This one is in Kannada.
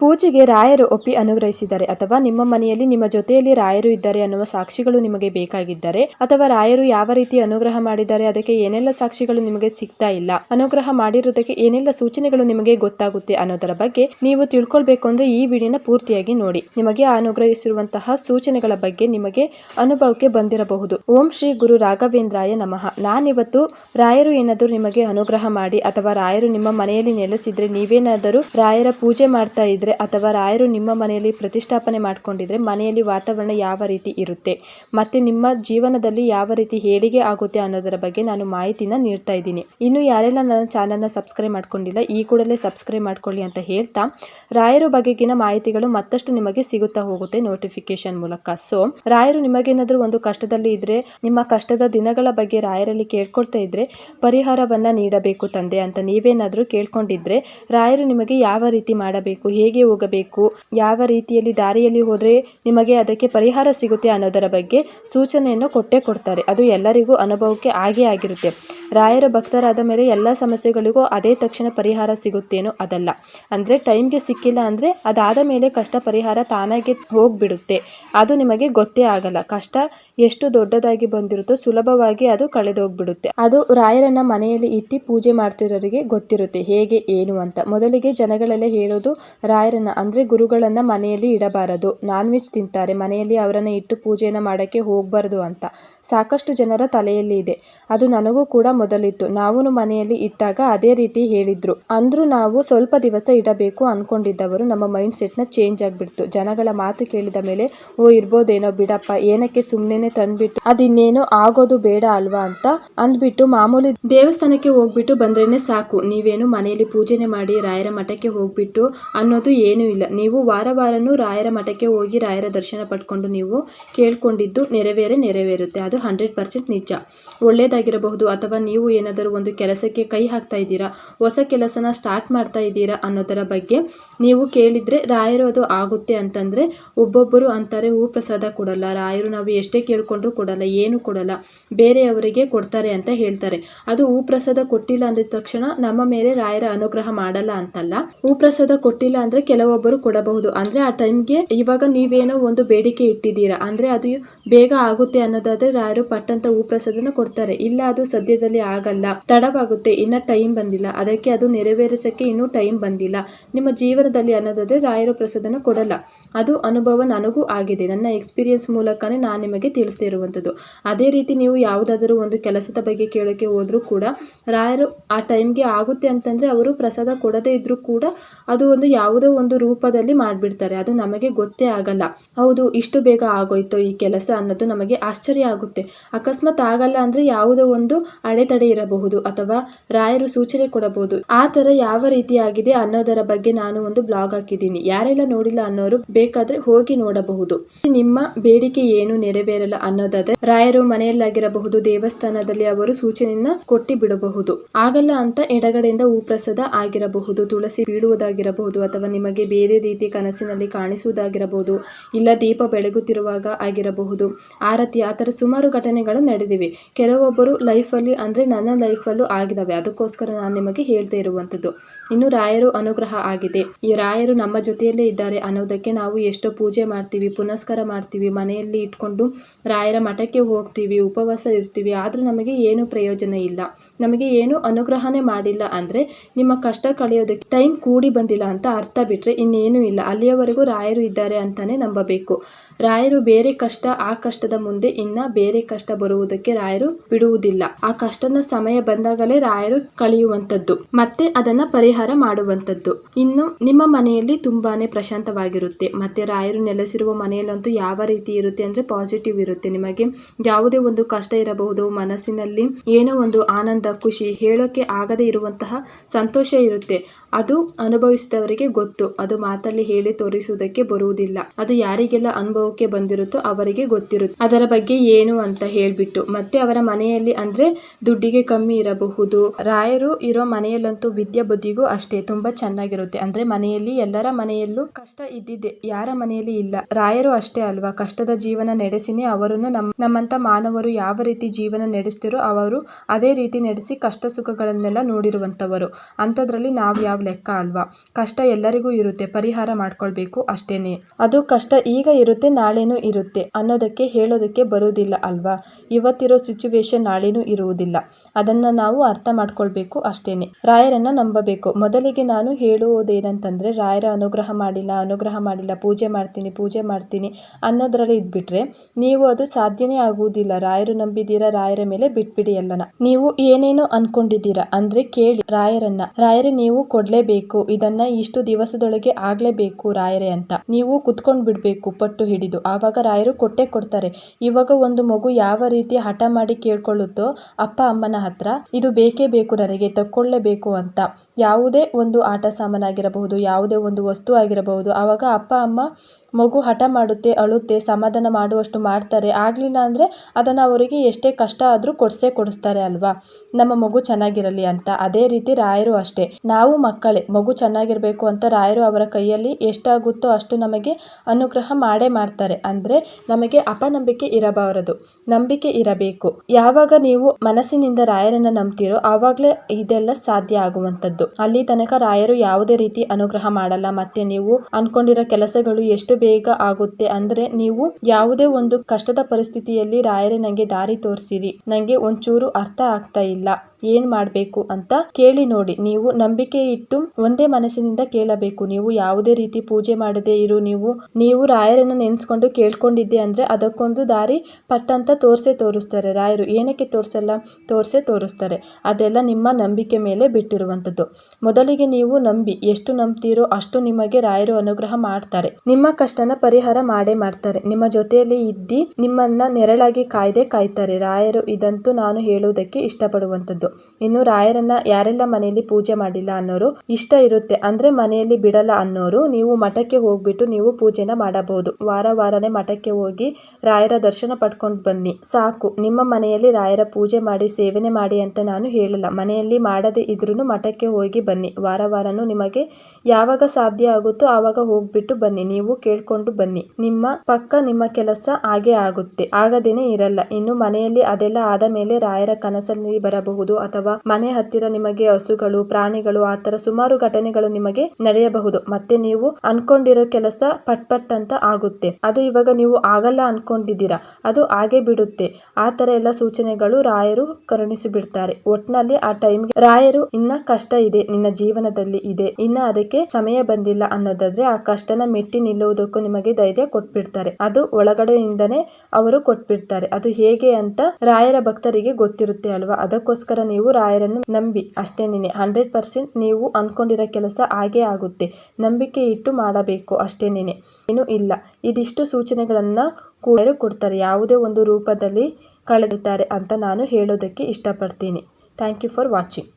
ಪೂಜೆಗೆ ರಾಯರು ಒಪ್ಪಿ ಅನುಗ್ರಹಿಸಿದ್ದಾರೆ ಅಥವಾ ನಿಮ್ಮ ಮನೆಯಲ್ಲಿ ನಿಮ್ಮ ಜೊತೆಯಲ್ಲಿ ರಾಯರು ಇದ್ದಾರೆ ಅನ್ನುವ ಸಾಕ್ಷಿಗಳು ನಿಮಗೆ ಬೇಕಾಗಿದ್ದರೆ ಅಥವಾ ರಾಯರು ಯಾವ ರೀತಿ ಅನುಗ್ರಹ ಮಾಡಿದ್ದಾರೆ ಅದಕ್ಕೆ ಏನೆಲ್ಲ ಸಾಕ್ಷಿಗಳು ನಿಮಗೆ ಸಿಗ್ತಾ ಇಲ್ಲ, ಅನುಗ್ರಹ ಮಾಡಿರುವುದಕ್ಕೆ ಏನೆಲ್ಲ ಸೂಚನೆಗಳು ನಿಮಗೆ ಗೊತ್ತಾಗುತ್ತೆ ಅನ್ನೋದರ ಬಗ್ಗೆ ನೀವು ತಿಳ್ಕೊಳ್ಬೇಕು ಅಂದ್ರೆ ಈ ವಿಡಿಯೋನ ಪೂರ್ತಿಯಾಗಿ ನೋಡಿ. ನಿಮಗೆ ಅನುಗ್ರಹಿಸಿರುವಂತಹ ಸೂಚನೆಗಳ ಬಗ್ಗೆ ನಿಮಗೆ ಅನುಭವಕ್ಕೆ ಬಂದಿರಬಹುದು. ಓಂ ಶ್ರೀ ಗುರು ರಾಘವೇಂದ್ರಾಯ ನಮಃ. ನಾನಿವತ್ತು ರಾಯರು ಏನಾದರೂ ನಿಮಗೆ ಅನುಗ್ರಹ ಮಾಡಿ ಅಥವಾ ರಾಯರು ನಿಮ್ಮ ಮನೆಯಲ್ಲಿ ನೆಲೆಸಿದ್ರೆ ನೀವೇನಾದರೂ ರಾಯರ ಪೂಜೆ ಮಾಡ್ತಾ ಇದ್ರೆ ಅಥವಾ ರಾಯರು ನಿಮ್ಮ ಮನೆಯಲ್ಲಿ ಪ್ರತಿಷ್ಠಾಪನೆ ಮಾಡ್ಕೊಂಡಿದ್ರೆ ಮನೆಯಲ್ಲಿ ವಾತಾವರಣ ಯಾವ ರೀತಿ ಇರುತ್ತೆ, ಮತ್ತೆ ನಿಮ್ಮ ಜೀವನದಲ್ಲಿ ಯಾವ ರೀತಿ ಏಳಿಗೆ ಆಗುತ್ತೆ ಅನ್ನೋದರ ಬಗ್ಗೆ ನಾನು ಮಾಹಿತಿನ ನೀಡ್ತಾ ಇದ್ದೀನಿ. ಇನ್ನು ಯಾರೆಲ್ಲ ನನ್ನ ಚಾನಲ್ನ ಸಬ್ಸ್ಕ್ರೈಬ್ ಮಾಡ್ಕೊಂಡಿಲ್ಲ, ಈ ಕೂಡಲೇ ಸಬ್ಸ್ಕ್ರೈಬ್ ಮಾಡ್ಕೊಳ್ಳಿ ಅಂತ ಹೇಳ್ತಾ, ರಾಯರು ಬಗೆಗಿನ ಮಾಹಿತಿಗಳು ಮತ್ತಷ್ಟು ನಿಮಗೆ ಸಿಗುತ್ತಾ ಹೋಗುತ್ತೆ ನೋಟಿಫಿಕೇಶನ್ ಮೂಲಕ. ಸೊ ರಾಯರು ನಿಮಗೇನಾದ್ರೂ ಒಂದು ಕಷ್ಟದಲ್ಲಿ ಇದ್ರೆ, ನಿಮ್ಮ ಕಷ್ಟದ ದಿನಗಳ ಬಗ್ಗೆ ರಾಯರಲ್ಲಿ ಕೇಳ್ಕೊಳ್ತಾ ಇದ್ರೆ ಪರಿಹಾರವನ್ನ ನೀಡಬೇಕು ತಂದೆ ಅಂತ ನೀವೇನಾದ್ರೂ ಕೇಳ್ಕೊಂಡಿದ್ರೆ, ರಾಯರು ನಿಮಗೆ ಯಾವ ರೀತಿ ಮಾಡಬೇಕು, ಹೇಗೆ ಹೋಗಬೇಕು? ಯಾವ ರೀತಿಯಲ್ಲಿ ದಾರಿಯಲ್ಲಿ ಹೋದರೆ ನಿಮಗೆ ಅದಕ್ಕೆ ಪರಿಹಾರ ಸಿಗುತ್ತೆ ಅನ್ನೋದರ ಬಗ್ಗೆ ಸೂಚನೆಯನ್ನು ಕೊಟ್ಟೇ ಕೊಡ್ತಾರೆ. ಅದು ಎಲ್ಲರಿಗೂ ಅನುಭವಕ್ಕೆ ಆಗೇ ಆಗಿರುತ್ತೆ. ರಾಯರ ಭಕ್ತರಾದ ಮೇಲೆ ಎಲ್ಲ ಸಮಸ್ಯೆಗಳಿಗೂ ಅದೇ ತಕ್ಷಣ ಪರಿಹಾರ ಸಿಗುತ್ತೇನೋ ಅದಲ್ಲ. ಅಂದರೆ ಟೈಮ್ಗೆ ಸಿಕ್ಕಿಲ್ಲ ಅಂದರೆ ಅದಾದ ಮೇಲೆ ಕಷ್ಟ ಪರಿಹಾರ ತಾನಾಗೆ ಹೋಗ್ಬಿಡುತ್ತೆ. ಅದು ನಿಮಗೆ ಗೊತ್ತೇ ಆಗಲ್ಲ. ಕಷ್ಟ ಎಷ್ಟು ದೊಡ್ಡದಾಗಿ ಬಂದಿರುತ್ತೋ ಸುಲಭವಾಗಿ ಅದು ಕಳೆದೋಗ್ಬಿಡುತ್ತೆ. ಅದು ರಾಯರನ್ನ ಮನೆಯಲ್ಲಿ ಇಟ್ಟು ಪೂಜೆ ಮಾಡ್ತಿರೋರಿಗೆ ಗೊತ್ತಿರುತ್ತೆ ಹೇಗೆ, ಏನು ಅಂತ. ಮೊದಲಿಗೆ ಜನಗಳೆಲ್ಲ ಹೇಳೋದು ರಾಯರನ್ನ, ಅಂದರೆ ಗುರುಗಳನ್ನ ಮನೆಯಲ್ಲಿ ಇಡಬಾರದು. ನಾನ್ ವೆಜ್ ತಿಂತಾರೆ. ಮನೆಯಲ್ಲಿ ಅವರನ್ನ ಇಟ್ಟು ಪೂಜೆಯನ್ನು ಮಾಡೋಕ್ಕೆ ಹೋಗಬಾರ್ದು ಅಂತ. ಸಾಕಷ್ಟು ಜನರ ತಲೆಯಲ್ಲಿ ಇದೆ. ಅದು ನನಗೂ ಕೂಡ ಮೊದಲಿತ್ತು. ನಾವು ಮನೆಯಲ್ಲಿ ಇಟ್ಟಾಗ ಅದೇ ರೀತಿ ಹೇಳಿದ್ರು. ಅಂದ್ರು ನಾವು ಸ್ವಲ್ಪ ದಿವಸ ಇಡಬೇಕು ಅನ್ಕೊಂಡಿದ್ದವರು ನಮ್ಮ ಮೈಂಡ್ ಸೆಟ್ನ ಚೇಂಜ್ ಆಗ್ಬಿಡ್ತು. ಜನಗಳ ಮಾತು ಕೇಳಿದ ಮೇಲೆ, ಓ ಇರ್ಬೋದೇನೋ ಬಿಡಪ್ಪ, ಏನಕ್ಕೆ ಸುಮ್ಮನೆ ತಂದ್ಬಿಟ್ಟು, ಅದಿನ್ನೇನೋ ಆಗೋದು ಬೇಡ ಅಲ್ವಾ ಅಂತ ಅಂದ್ಬಿಟ್ಟು ಮಾಮೂಲಿ ದೇವಸ್ಥಾನಕ್ಕೆ ಹೋಗ್ಬಿಟ್ಟು ಬಂದ್ರೇನೆ ಸಾಕು. ನೀವೇನು ಮನೆಯಲ್ಲಿ ಪೂಜೆನೆ ಮಾಡಿ ರಾಯರ ಮಠಕ್ಕೆ ಹೋಗ್ಬಿಟ್ಟು ಅನ್ನೋದು ಏನೂ ಇಲ್ಲ. ನೀವು ವಾರ ವಾರನೂ ರಾಯರ ಮಠಕ್ಕೆ ಹೋಗಿ ರಾಯರ ದರ್ಶನ ಪಡ್ಕೊಂಡು ನೀವು ಕೇಳ್ಕೊಂಡಿದ್ದು ನೆರವೇರೆ ನೆರವೇರುತ್ತೆ. ಅದು ಹಂಡ್ರೆಡ್ ಪರ್ಸೆಂಟ್ ನಿಜ. ಒಳ್ಳೇದಾಗಿರಬಹುದು ಅಥವಾ ನೀವು ಏನಾದರೂ ಒಂದು ಕೆಲಸಕ್ಕೆ ಕೈ ಹಾಕ್ತಾ ಇದ್ದೀರಾ, ಹೊಸ ಕೆಲಸನ ಸ್ಟಾರ್ಟ್ ಮಾಡ್ತಾ ಇದ್ದೀರಾ ಅನ್ನೋದರ ಬಗ್ಗೆ ನೀವು ಕೇಳಿದ್ರೆ ರಾಯರು ಅದು ಆಗುತ್ತೆ ಅಂತಂದ್ರೆ ಒಬ್ಬೊಬ್ಬರು ಅಂತಾರೆ, ಹೂ, ಪ್ರಸಾದ ಕೊಡಲ್ಲ, ರಾಯರು ನಾವು ಎಷ್ಟೇ ಕೇಳಿಕೊಂಡ್ರು ಕೊಡಲ್ಲ, ಏನು ಕೊಡಲ್ಲ, ಬೇರೆಯವರಿಗೆ ಕೊಡ್ತಾರೆ ಅಂತ ಹೇಳ್ತಾರೆ. ಅದು ಹೂ, ಪ್ರಸಾದ ಕೊಟ್ಟಿಲ್ಲ ಅಂದಿದ ತಕ್ಷಣ ನಮ್ಮ ಮೇಲೆ ರಾಯರ ಅನುಗ್ರಹ ಮಾಡಲ್ಲ ಅಂತಲ್ಲ. ಹೂ, ಪ್ರಸಾದ ಕೊಟ್ಟಿಲ್ಲ ಅಂದ್ರೆ ಕೆಲವೊಬ್ಬರು ಕೊಡಬಹುದು. ಅಂದ್ರೆ ಆ ಟೈಮ್ಗೆ ಇವಾಗ ನೀವೇನೋ ಒಂದು ಬೇಡಿಕೆ ಇಟ್ಟಿದ್ದೀರಾ, ಅಂದ್ರೆ ಅದು ಬೇಗ ಆಗುತ್ತೆ ಅನ್ನೋದಾದ್ರೆ ರಾಯರು ಪಟ್ಟಂತ ಹೂ, ಪ್ರಸಾದನ ಕೊಡ್ತಾರೆ. ಇಲ್ಲ, ಅದು ಸದ್ಯದಲ್ಲಿ ಆಗಲ್ಲ. ತಡವಾಗುತ್ತೆ. ಇನ್ನೂ ಟೈಮ್ ಬಂದಿಲ್ಲ. ಅದಕ್ಕೆ ಅದು ನೆರವೇರಿಸೋಕ್ಕೆ ಇನ್ನೂ ಟೈಮ್ ಬಂದಿಲ್ಲ. ನಿಮ್ಮ ಜೀವನದಲ್ಲಿ ಅನ್ನೋದಾದ್ರೆ ರಾಯರು ಪ್ರಸಾದನ ಕೊಡಲ್ಲ. ಅದು ಅನುಭವ ನನಗೂ ಆಗಿದೆ. ನನ್ನ ಎಕ್ಸ್ಪೀರಿಯೆನ್ಸ್ ಮೂಲಕನೇ ನಾನು ನಿಮಗೆ ತಿಳಿಸ್ತಾ ಇರುವಂಥದ್ದು. ಅದೇ ರೀತಿ ನೀವು ಯಾವುದಾದರೂ ಒಂದು ಕೆಲಸದ ಬಗ್ಗೆ ಕೇಳೋಕ್ಕೆ ಹೋದರೂ ಕೂಡ ರಾಯರು ಆ ಟೈಮ್ಗೆ ಆಗುತ್ತೆ ಅಂತಂದರೆ ಅವರು ಪ್ರಸಾದ ಕೊಡದೇ ಇದ್ದರೂ ಕೂಡ ಅದು ಒಂದು ಯಾವುದೋ ಒಂದು ರೂಪದಲ್ಲಿ ಮಾಡಿಬಿಡ್ತಾರೆ. ಅದು ನಮಗೆ ಗೊತ್ತೇ ಆಗಲ್ಲ. ಹೌದು, ಇಷ್ಟು ಬೇಗ ಆಗೋಯ್ತು ಈ ಕೆಲಸ ಅನ್ನೋದು ನಮಗೆ ಆಶ್ಚರ್ಯ ಆಗುತ್ತೆ. ಅಕಸ್ಮಾತ್ ಆಗಲ್ಲ ಅಂದರೆ ಯಾವುದೋ ಒಂದು ಅಡೆತಡೆ ಇರಬಹುದು ಅಥವಾ ರಾಯರು ಸೂಚನೆ ಕೊಡಬಹುದು. ಆ ತರ ಯಾವ ರೀತಿ ಆಗಿದೆ ಅನ್ನೋದರ ಬಗ್ಗೆ ನಾನು ಒಂದು ಬ್ಲಾಗ್ ಹಾಕಿದ್ದೀನಿ. ಯಾರೆಲ್ಲ ನೋಡಿಲ್ಲ ಅನ್ನೋರು ಬೇಕಾದ್ರೆ ಹೋಗಿ ನೋಡಬಹುದು. ನಿಮ್ಮ ಬೇಡಿಕೆ ಏನು ನೆರವೇರಲ್ಲ ಅನ್ನೋದಾದ್ರೆ ರಾಯರು ಮನೆಯಲ್ಲಾಗಿರಬಹುದು, ದೇವಸ್ಥಾನದಲ್ಲಿ ಅವರು ಸೂಚನೆಯನ್ನ ಕೊಟ್ಟಿ ಬಿಡಬಹುದು ಆಗಲ್ಲ ಅಂತ ಎಡಗಡೆಯಿಂದ ಹೂಪ್ರಸಾದ ಆಗಿರಬಹುದು, ತುಳಸಿ ಬೀಳುವುದಾಗಿರಬಹುದು ಅಥವಾ ನಿಮಗೆ ಬೇರೆ ರೀತಿ ಕನಸಿನಲ್ಲಿ ಕಾಣಿಸುವುದಾಗಿರಬಹುದು, ಇಲ್ಲ ದೀಪ ಬೆಳಗುತ್ತಿರುವಾಗ ಆಗಿರಬಹುದು. ಆರತಿ ಆತರ ಸುಮಾರು ಘಟನೆಗಳು ನಡೆದಿವೆ. ಕೆಲವೊಬ್ಬರು ಲೈಫಲ್ಲಿ ಅಂದರೆ ನನ್ನ ಲೈಫಲ್ಲೂ ಆಗಿದ್ದಾವೆ ಅದಕ್ಕೋಸ್ಕರ ನಾನು ನಿಮಗೆ ಹೇಳ್ತಾ ಇರುವಂಥದ್ದು. ಇನ್ನು ರಾಯರು ಅನುಗ್ರಹ ಆಗಿದೆ. ಈ ರಾಯರು ನಮ್ಮ ಜೊತೆಯಲ್ಲೇ ಇದ್ದಾರೆ ಅನ್ನೋದಕ್ಕೆ ನಾವು ಎಷ್ಟೋ ಪೂಜೆ ಮಾಡ್ತೀವಿ, ಪುನಸ್ಕಾರ ಮಾಡ್ತೀವಿ, ಮನೆಯಲ್ಲಿ ಇಟ್ಕೊಂಡು ರಾಯರ ಮಠಕ್ಕೆ ಹೋಗ್ತೀವಿ, ಉಪವಾಸ ಇರ್ತೀವಿ. ಆದರೂ ನಮಗೆ ಏನು ಪ್ರಯೋಜನ ಇಲ್ಲ. ನಮಗೆ ಏನು ಅನುಗ್ರಹನೇ ಮಾಡಿಲ್ಲ ಅಂದರೆ ನಿಮ್ಮ ಕಷ್ಟ ಕಳೆಯೋದಕ್ಕೆ ಟೈಮ್ ಕೂಡಿ ಬಂದಿಲ್ಲ ಅಂತ ಅರ್ಥ ಬಿಟ್ಟರೆ ಇನ್ನೇನೂ ಇಲ್ಲ. ಅಲ್ಲಿಯವರೆಗೂ ರಾಯರು ಇದ್ದಾರೆ ಅಂತಲೇ ನಂಬಬೇಕು. ರಾಯರು ಬೇರೆ ಕಷ್ಟ, ಆ ಕಷ್ಟದ ಮುಂದೆ ಇನ್ನ ಬೇರೆ ಕಷ್ಟ ಬರುವುದಕ್ಕೆ ರಾಯರು ಬಿಡುವುದಿಲ್ಲ. ಆ ಕಷ್ಟನ ಸಮಯ ಬಂದಾಗಲೇ ರಾಯರು ಕಳೆಯುವಂಥದ್ದು, ಮತ್ತೆ ಅದನ್ನ ಪರಿಹಾರ ಮಾಡುವಂಥದ್ದು. ಇನ್ನು ನಿಮ್ಮ ಮನೆಯಲ್ಲಿ ತುಂಬಾನೇ ಪ್ರಶಾಂತವಾಗಿರುತ್ತೆ. ಮತ್ತೆ ರಾಯರು ನೆಲೆಸಿರುವ ಮನೆಯಲ್ಲಂತೂ ಯಾವ ರೀತಿ ಇರುತ್ತೆ ಅಂದ್ರೆ ಪಾಸಿಟಿವ್ ಇರುತ್ತೆ. ನಿಮಗೆ ಯಾವುದೇ ಒಂದು ಕಷ್ಟ ಇರಬಹುದು, ಮನಸ್ಸಿನಲ್ಲಿ ಏನೋ ಒಂದು ಆನಂದ, ಖುಷಿ ಹೇಳೋಕೆ ಆಗದೇ ಇರುವಂತಹ ಸಂತೋಷ ಇರುತ್ತೆ. ಅದು ಅನುಭವಿಸಿದವರಿಗೆ ಗೊತ್ತು. ಅದು ಮಾತಲ್ಲಿ ಹೇಳಿ ತೋರಿಸುವುದಕ್ಕೆ ಬರುವುದಿಲ್ಲ. ಅದು ಯಾರಿಗೆಲ್ಲ ಅನುಭವಕ್ಕೆ ಬಂದಿರುತ್ತೋ ಅವರಿಗೆ ಗೊತ್ತಿರುತ್ತೆ ಅದರ ಬಗ್ಗೆ ಏನು ಅಂತ ಹೇಳ್ಬಿಟ್ಟು. ಮತ್ತೆ ಅವರ ಮನೆಯಲ್ಲಿ ಅಂದ್ರೆ ದುಡ್ಡಿಗೆ ಕಮ್ಮಿ ಇರಬಹುದು. ರಾಯರು ಇರೋ ಮನೆಯಲ್ಲಂತೂ ವಿದ್ಯೆ ಬುದ್ಧಿಗೂ ಅಷ್ಟೇ ತುಂಬಾ ಚೆನ್ನಾಗಿರುತ್ತೆ. ಅಂದ್ರೆ ಮನೆಯಲ್ಲಿ ಎಲ್ಲರ ಮನೆಯಲ್ಲೂ ಕಷ್ಟ ಇದ್ದಿದೆ ಯಾರ ಮನೆಯಲ್ಲಿ ಇಲ್ಲ. ರಾಯರು ಅಷ್ಟೇ ಅಲ್ವಾ? ಕಷ್ಟದ ಜೀವನ ನಡೆಸಿನೇ ಅವರನ್ನು ನಮ್, ನಮ್ಮಂತ ಮಾನವರು ಯಾವ ರೀತಿ ಜೀವನ ನಡೆಸ್ತಿರೋ ಅವರು ಅದೇ ರೀತಿ ನಡೆಸಿ ಕಷ್ಟ ಸುಖಗಳನ್ನೆಲ್ಲ ನೋಡಿರುವಂತವರು ಅಂಥದ್ರಲ್ಲಿ ನಾವು ಯಾವ ಲೆಕ್ಕ ಅಲ್ವಾ? ಕಷ್ಟ ಎಲ್ಲರಿಗೂ ಇರುತ್ತೆ, ಪರಿಹಾರ ಮಾಡ್ಕೊಳ್ಬೇಕು ಅಷ್ಟೇನೆ. ಅದು ಕಷ್ಟ ಈಗ ಇರುತ್ತೆ, ನಾಳೆನೂ ಇರುತ್ತೆ ಅನ್ನೋದಕ್ಕೆ ಹೇಳೋದಕ್ಕೆ ಬರುವುದಿಲ್ಲ ಅಲ್ವಾ? ಇವತ್ತಿರೋ ಸಿಚುವೇಶನ್ ನಾಳೆನೂ ಇರುವುದಿಲ್ಲ. ಅದನ್ನ ನಾವು ಅರ್ಥ ಮಾಡ್ಕೊಳ್ಬೇಕು ಅಷ್ಟೇನೆ. ರಾಯರನ್ನ ನಂಬಬೇಕು. ಮೊದಲಿಗೆ ನಾನು ಹೇಳುವುದೇನಂತಂದ್ರೆ, ರಾಯರ ಅನುಗ್ರಹ ಮಾಡಿಲ್ಲ ಅನುಗ್ರಹ ಮಾಡಿಲ್ಲ, ಪೂಜೆ ಮಾಡ್ತೀನಿ ಪೂಜೆ ಮಾಡ್ತೀನಿ ಅನ್ನೋದ್ರಲ್ಲಿ ಇದ್ಬಿಟ್ರೆ ನೀವು ಅದು ಸಾಧ್ಯನೇ ಆಗುವುದಿಲ್ಲ. ರಾಯರು ನಂಬಿದ್ದೀರಾ, ರಾಯರ ಮೇಲೆ ಬಿಟ್ಬಿಡಿ ಎಲ್ಲನ. ನೀವು ಏನೇನೋ ಅನ್ಕೊಂಡಿದ್ದೀರಾ ಅಂದ್ರೆ ಕೇಳಿ ರಾಯರನ್ನ. ರಾಯರೇ, ನೀವು ಕೊಡ್ಲೇಬೇಕು. ಇದನ್ನ ಇಷ್ಟು ದಿವಸದೊಳಗೆ ಆಗ್ಲೇಬೇಕು ರಾಯರೇ ಅಂತ. ನೀವು ಕುತ್ಕೊಂಡ್ ಬಿಡ್ಬೇಕು, ಪಟ್ಟು ಹಿಡಿದು. ಆವಾಗ ರಾಯರು ಕೊಟ್ಟೆ ಕೊಡ್ತಾರೆ. ಇವಾಗ ಒಂದು ಮಗು ಯಾವ ರೀತಿ ಹಠ ಮಾಡಿ ಕೇಳ್ಕೊಳ್ಳುತ್ತೋ, ಅಪ್ಪ ಅಮ್ಮನ ಹತ್ರ, ಇದು ಬೇಕೇ ಬೇಕು ನನಗೆ, ತಕ್ಕೊಳ್ಳೇಬೇಕು ಅಂತ. ಯಾವುದೇ ಒಂದು ಆಟ ಸಾಮಾನಾಗಿರಬಹುದು, ಯಾವುದೇ ಒಂದು ವಸ್ತು ಆಗಿರಬಹುದು. ಆವಾಗ ಅಪ್ಪ, ಅಮ್ಮ ಮಗು ಹಠ ಮಾಡುತ್ತೆ, ಅಳುತ್ತೆ, ಸಮಾಧಾನ ಮಾಡುವಷ್ಟು ಮಾಡ್ತಾರೆ. ಆಗಲಿಲ್ಲ ಅಂದರೆ ಅದನ್ನು ಅವರಿಗೆ ಎಷ್ಟೇ ಕಷ್ಟ ಆದ್ರೂ ಕೊಡಿಸೇ ಕೊಡಿಸ್ತಾರೆ ಅಲ್ವಾ? ನಮ್ಮ ಮಗು ಚೆನ್ನಾಗಿರಲಿ ಅಂತ. ಅದೇ ರೀತಿ ರಾಯರು ಅಷ್ಟೇ. ನಾವು ಮಕ್ಕಳೇ, ಮಗು ಚೆನ್ನಾಗಿರಬೇಕು ಅಂತ ರಾಯರು ಅವರ ಕೈಯಲ್ಲಿ ಎಷ್ಟಾಗುತ್ತೋ ಅಷ್ಟು ನಮಗೆ ಅನುಗ್ರಹ ಮಾಡೇ ಮಾಡ್ತಾರೆ. ಅಂದ್ರೆ ನಮಗೆ ಅಪನಂಬಿಕೆ ಇರಬಾರದು. ನಂಬಿಕೆ ಇರಬೇಕು. ಯಾವಾಗ ನೀವು ಮನಸ್ಸಿನಿಂದ ರಾಯರನ್ನ ನಂಬ್ತೀರೋ ಆವಾಗಲೇ ಇದೆಲ್ಲ ಸಾಧ್ಯ ಆಗುವಂತದ್ದು ಅಲ್ಲಿ ತನಕ ರಾಯರು ಯಾವುದೇ ರೀತಿ ಅನುಗ್ರಹ ಮಾಡಲ್ಲ. ಮತ್ತೆ ನೀವು ಅನ್ಕೊಂಡಿರೋ ಕೆಲಸಗಳು ಎಷ್ಟು ಬೇಗ ಆಗುತ್ತೆ ಅಂದ್ರೆ ನೀವು ಯಾವುದೇ ಒಂದು ಕಷ್ಟದ ಪರಿಸ್ಥಿತಿಯಲ್ಲಿ ರಾಯರೇ ನಂಗೆ ದಾರಿ ತೋರಿಸಿರಿ. ನಂಗೆ ಒಂಚೂರು ಅರ್ಥ ಆಗ್ತಾ ಇಲ್ಲ. ಏನ್ ಮಾಡ್ಬೇಕು ಅಂತ ಕೇಳಿ ನೋಡಿ. ನೀವು ನಂಬಿಕೆ ಇಟ್ಟು ಒಂದೇ ಮನಸ್ಸಿನಿಂದ ಕೇಳಬೇಕು. ನೀವು ಯಾವುದೇ ರೀತಿ ಪೂಜೆ ಮಾಡದೆ ಇರು. ನೀವು ನೀವು ರಾಯರನ್ನ ನೆನೆಸ್ಕೊಂಡು ಕೇಳ್ಕೊಂಡಿದ್ದೆ ಅಂದ್ರೆ ಅದಕ್ಕೊಂದು ದಾರಿ ಪಟ್ಟಂತ ತೋರ್ಸೆ ತೋರಿಸ್ತಾರೆ. ರಾಯರು ಏನಕ್ಕೆ ತೋರಿಸಲ್ಲ? ತೋರಿಸೇ ತೋರಿಸ್ತಾರೆ. ಅದೆಲ್ಲ ನಿಮ್ಮ ನಂಬಿಕೆ ಮೇಲೆ ಬಿಟ್ಟಿರುವಂತದ್ದು ಮೊದಲಿಗೆ ನೀವು ನಂಬಿ ಎಷ್ಟು ನಂಬ್ತೀರೋ ಅಷ್ಟು ನಿಮಗೆ ರಾಯರು ಅನುಗ್ರಹ ಮಾಡ್ತಾರೆ. ನಿಮ್ಮ ಕಷ್ಟನ ಪರಿಹಾರ ಮಾಡೇ ಮಾಡ್ತಾರೆ. ನಿಮ್ಮ ಜೊತೆಯಲ್ಲಿ ಇದ್ದಿ ನಿಮ್ಮನ್ನ ನೆರಳಾಗಿ ಕಾಯ್ದೆ ಕಾಯ್ತಾರೆ. ರಾಯರು ಇದಂತೂ ನಾನು ಹೇಳುವುದಕ್ಕೆ ಇನ್ನು ರಾಯರನ್ನ ಯಾರೆಲ್ಲ ಮನೆಯಲ್ಲಿ ಪೂಜೆ ಮಾಡಿಲ್ಲ ಅನ್ನೋರು ಇಷ್ಟ ಇರುತ್ತೆ. ಅಂದ್ರೆ ಮನೆಯಲ್ಲಿ ಬಿಡಲ್ಲ ಅನ್ನೋರು ನೀವು ಮಠಕ್ಕೆ ಹೋಗ್ಬಿಟ್ಟು ನೀವು ಪೂಜೆನ ಮಾಡಬಹುದು. ವಾರ ವಾರನೇ ಮಠಕ್ಕೆ ಹೋಗಿ ರಾಯರ ದರ್ಶನ ಪಡ್ಕೊಂಡು ಬನ್ನಿ. ಸಾಕು. ನಿಮ್ಮ ಮನೆಯಲ್ಲಿ ರಾಯರ ಪೂಜೆ ಮಾಡಿ, ಸೇವನೆ ಮಾಡಿ ಅಂತ ನಾನು ಹೇಳಲ್ಲ. ಮನೆಯಲ್ಲಿ ಮಾಡದೇ ಇದ್ರೂ ಮಠಕ್ಕೆ ಹೋಗಿ ಬನ್ನಿ. ವಾರ ವಾರನು ನಿಮಗೆ ಯಾವಾಗ ಸಾಧ್ಯ ಆಗುತ್ತೋ ಆವಾಗ ಹೋಗ್ಬಿಟ್ಟು ಬನ್ನಿ. ನೀವು ಕೇಳ್ಕೊಂಡು ಬನ್ನಿ. ನಿಮ್ಮ ಪಕ್ಕ ನಿಮ್ಮ ಕೆಲಸ ಹಾಗೆ ಆಗುತ್ತೆ. ಆಗದೇನೆ ಇರಲ್ಲ. ಇನ್ನು ಮನೆಯಲ್ಲಿ ಅದೆಲ್ಲ ಆದ ಮೇಲೆ ರಾಯರ ಕನಸಲ್ಲಿ ಬರಬಹುದು. ಅಥವಾ ಮನೆ ಹತ್ತಿರ ನಿಮಗೆ ಹಸುಗಳು, ಪ್ರಾಣಿಗಳು ಆತರ ಸುಮಾರು ಘಟನೆಗಳು ನಿಮಗೆ ನಡೆಯಬಹುದು. ಮತ್ತೆ ನೀವು ಅನ್ಕೊಂಡಿರೋ ಕೆಲಸ ಪಟ್ ಪಟ್ ಅಂತ ಆಗುತ್ತೆ. ಅದು ಇವಾಗ ನೀವು ಆಗಲ್ಲ ಅನ್ಕೊಂಡಿದ್ದೀರಾ? ಅದು ಹಾಗೆ ಬಿಡುತ್ತೆ. ಆ ತರ ಎಲ್ಲ ಸೂಚನೆಗಳು ರಾಯರು ಕರುಣಿಸಿ ಬಿಡ್ತಾರೆ. ಒಟ್ನಲ್ಲಿ ಆ ಟೈಮ್ಗೆ ರಾಯರು, ಇನ್ನ ಕಷ್ಟ ಇದೆ, ನಿನ್ನ ಜೀವನದಲ್ಲಿ ಇದೆ. ಇನ್ನ ಅದಕ್ಕೆ ಸಮಯ ಬಂದಿಲ್ಲ ಅನ್ನೋದಾದ್ರೆ ಆ ಕಷ್ಟನ ಮೆಟ್ಟಿ ನಿಲ್ಲುವುದಕ್ಕೂ ನಿಮಗೆ ಧೈರ್ಯ ಕೊಟ್ಬಿಡ್ತಾರೆ. ಅದು ಒಳಗಡೆಯಿಂದನೇ ಅವರು ಕೊಟ್ಬಿಡ್ತಾರೆ. ಅದು ಹೇಗೆ ಅಂತ ರಾಯರ ಭಕ್ತರಿಗೆ ಗೊತ್ತಿರುತ್ತೆ ಅಲ್ವಾ? ಅದಕ್ಕೋಸ್ಕರ ನೀವು ರಾಯರನ್ನು ನಂಬಿ. ಅಷ್ಟೇನೆ ಹಂಡ್ರೆಡ್ ಪರ್ಸೆಂಟ್ ನೀವು ಅನ್ಕೊಂಡಿರೋ ಕೆಲಸ ಹಾಗೆ ಆಗುತ್ತೆ. ನಂಬಿಕೆ ಇಟ್ಟು ಮಾಡಬೇಕು. ಅಷ್ಟೇನೇನೆ ಏನು ಇಲ್ಲ. ಇದಿಷ್ಟು ಸೂಚನೆಗಳನ್ನು ಕೂಡ ಕೊಡ್ತಾರೆ. ಯಾವುದೇ ಒಂದು ರೂಪದಲ್ಲಿ ಕಳೆದಿದ್ದಾರೆ ಅಂತ ನಾನು ಹೇಳೋದಕ್ಕೆ ಇಷ್ಟಪಡ್ತೀನಿ. Thank you for watching.